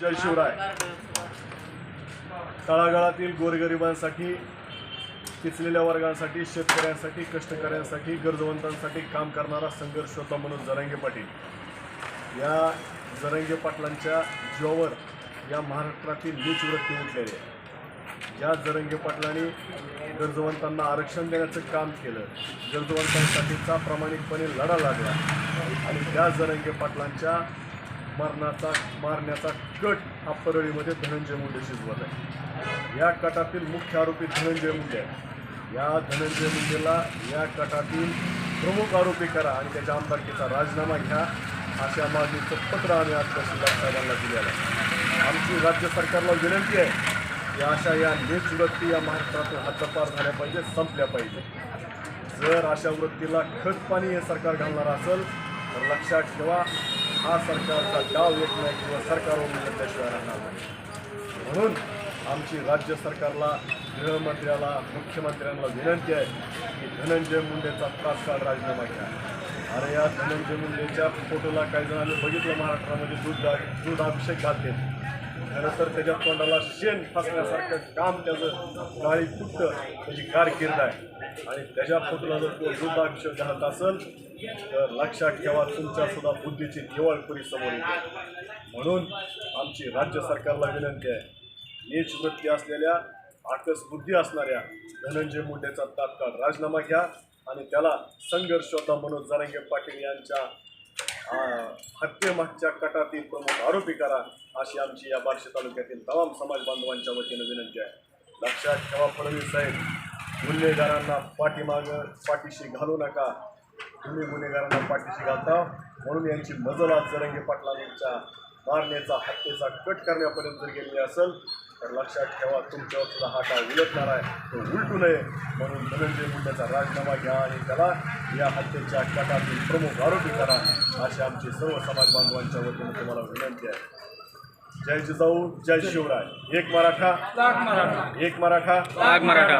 जय शिवराय. तळागाळातील गोरगरिबांसाठी पिचलेल्या वर्गांसाठी शेतकऱ्यांसाठी कष्टकऱ्यांसाठी गरजवंतांसाठी काम करणारा संघर्ष होता म्हणून जरांगे पाटील. या जरांगे पाटलांच्या जीवावर या महाराष्ट्रातील नीच वृत्ती उठलेली आहे. ज्या जरंगे पाटलांनी गरजवंतांना आरक्षण देण्याचं काम केलं. गरजवंतांसाठीचा प्रामाणिकपणे लढा लागला. आणि त्या जरंगे पाटलांच्या मरणाचा मारण्याचा कट हा परळीमध्ये धनंजय मुंडे शिजवत आहे. या कटातील मुख्य आरोपी धनंजय मुंडे आहे या धनंजय मुंडेला या कटातील प्रमुख आरोपी करा आणि त्याच्या आमदारकीचा राजीनामा घ्या अशा मागणीचं पत्र आम्ही आज तहसीलदार साहेबांना दिलेलं आहे. आमची राज्य सरकारला विनंती आहे या अशा या नीच वृत्ती या महाराष्ट्रातून हद्दपार झाल्या पाहिजे संपल्या पाहिजे. जर अशा वृत्तीला खत पाणी हे सरकार घालणार असेल तर लक्षात ठेवा हा सरकारचा डाव येत नाही किंवा सरकारवर मिळल्याशिवाय राहणार नाही. म्हणून आमची राज्य सरकारला गृहमंत्र्याला मुख्यमंत्र्यांना विनंती आहे की धनंजय मुंडेचा तात्काळ राजीनामा घ्या. अरे या धनंजय मुंडेच्या फोटोला काही जणांनी बघितलं महाराष्ट्रामध्ये दूध दूध अभिषेक घालते खरं तर त्याच्या तोंडाला शेण फासण्यासारखं काम त्याचं गाळी फुटतं त्याची कारकीर्द आहे. आणि त्याच्या फुटला जर तो दूध घालत असेल तर लक्षात ठेवा तुमच्या सुद्धा बुद्धीची दिवाळखोरी समोर येते. म्हणून आमची राज्य सरकारला विनंती आहे नीच वृत्ती असलेल्या आकस बुद्धी असणाऱ्या धनंजय मुंडेचा तात्काळ राजीनामा घ्या आणि त्याला संघर्षोता मनोज जरांगे पाटील यांच्या हत्येमागच्या कटातील प्रमुख आरोपी करा अशी आमची या बार्शी तालुक्यातील तमाम समाज बांधवांच्या वतीनं विनंती आहे. लक्षात ठेवा फडणवीस साहेब गुन्हेगारांना पाठीमाग पाठीशी घालू नका. तुम्ही गुन्हेगारांना पाठीशी घालता म्हणून यांची मजल आज जरंगे पाटलांच्या मारण्याचा हत्येचा कट करण्यापर्यंत जर गेलेली असेल तर लक्षात ठेवा तुमच्यावर सुद्धा हा काळ उलटणार आहे. तो उलटू नये म्हणून धनंजय मुंडेचा राजीनामा घ्या आणि त्याला या हत्येच्या कटातील प्रमुख आरोपी करा अशी आमची सर्व समाज बांधवांच्या वतीनं तुम्हाला विनंती आहे. जय जिजाऊ जय शिवराय. एक मराठा एक मराठा. मराठा.